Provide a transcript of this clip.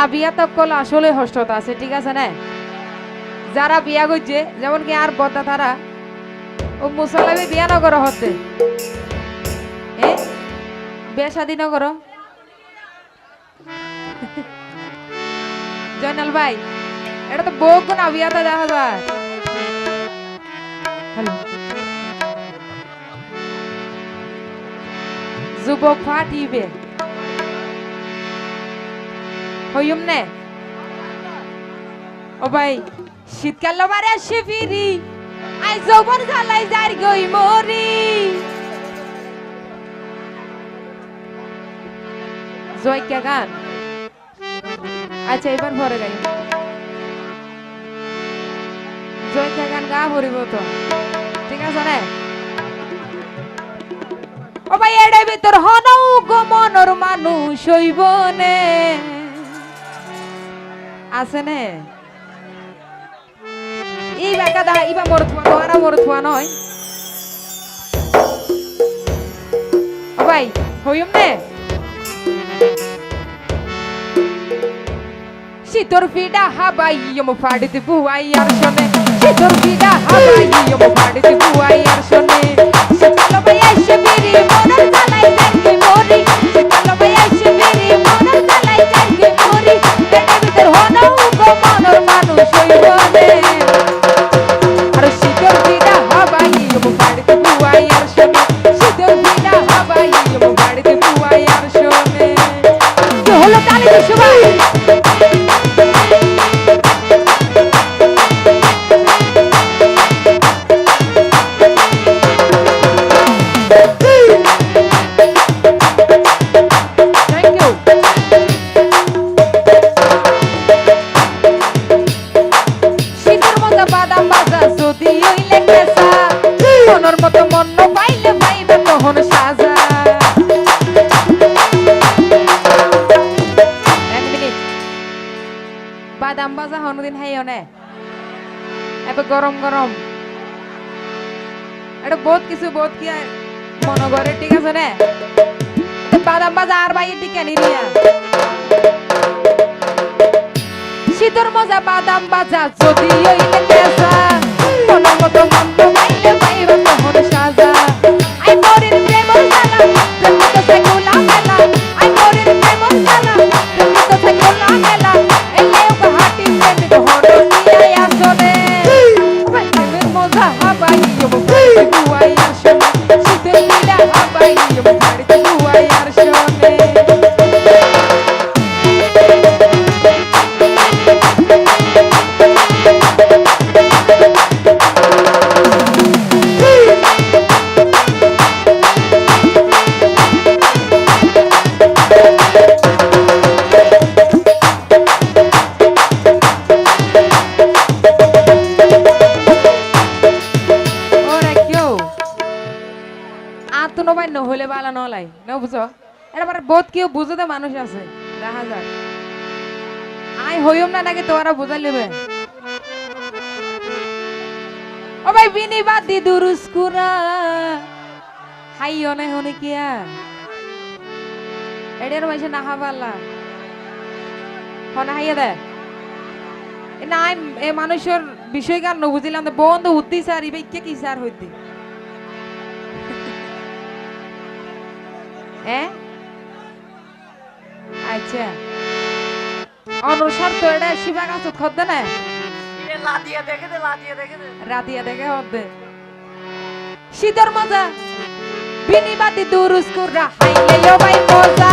আবিয়া তকল আসলে হস্তত আছে, ঠিক আছে না? যারা বিয়া করছে, যেমন কি আর বদ্দা তারা, ও মুসলামে বিয়া নগর হতে? এ? বিয়া শাদি নগর জয়নাল ভাই, এটা তো বউ কোন আবিয়াতে দেখা যায়। যুবক ফাটিবে। হইম নে ও ভাই, শীতকাল লবারে আসে ফিরি, আই যৌবন জ্বালাই যার গই মরি। জয় কে গান? আচ্ছা এবার ভরে গাই। জয় কে গান গা ভরিব তো। ঠিক আছে না? ও ভাই এড়ে ভিতর হনৌ গো মনর মানুষ হইব নে। আছে নে বেকা দা ইবা মোর থুয়া তোহারা মোর নয়। ভাই, হইম নে? শীতর ফিডা হাবাই ইয়ম ফাড়িতে বুয়াই আর শোনে। শীতর ফিডা হাবাই ইয়ম ফাড়িতে বুয়াই আর শোনে। শীতল ভাই, আইসে বিরি মনের মনের মতো মন্ন পাইলে পাইবে তখন সাজা বাজা হনদিন হাই অনে এবার গরম গরম এটা বহুত কিছু বহুত কি মনে করে ঠিক আছে না বাদাম বাজা আর বাই দিকে নিরিয়া শীতর মজা বাদাম বাজা যদি ওই কেসা মনের মতো মন তো পাইবে নবাই নহলে বালা নলাই ন বুঝো পরে বহুত কেউ বুঝতে মানুষ আছে, দেখা যায় আই হইম না নাকি তোরা বুঝাই লেবে ও ভাই, বিনি বাদ দি দুরুস্কুরা হাই অনে হনে কিয়া? এডের মাইছে না হাবাল্লা হনে হাইয়া দে। না এ মানুষের বিষয় গান নবুঝিলাম বন্ধ উত্তি স্যার ইবে কে কি স্যার হইতে এ? আচ্ছা। অনুসার তো এটা শিবা গাছ খদ্দ না? দেখে দে লাদিয়া দেখে দে। রাতিয়া দেখে হদ্দে শীতর মজা। বিনিবাদি দুরুস্কুর রাহাই মজা।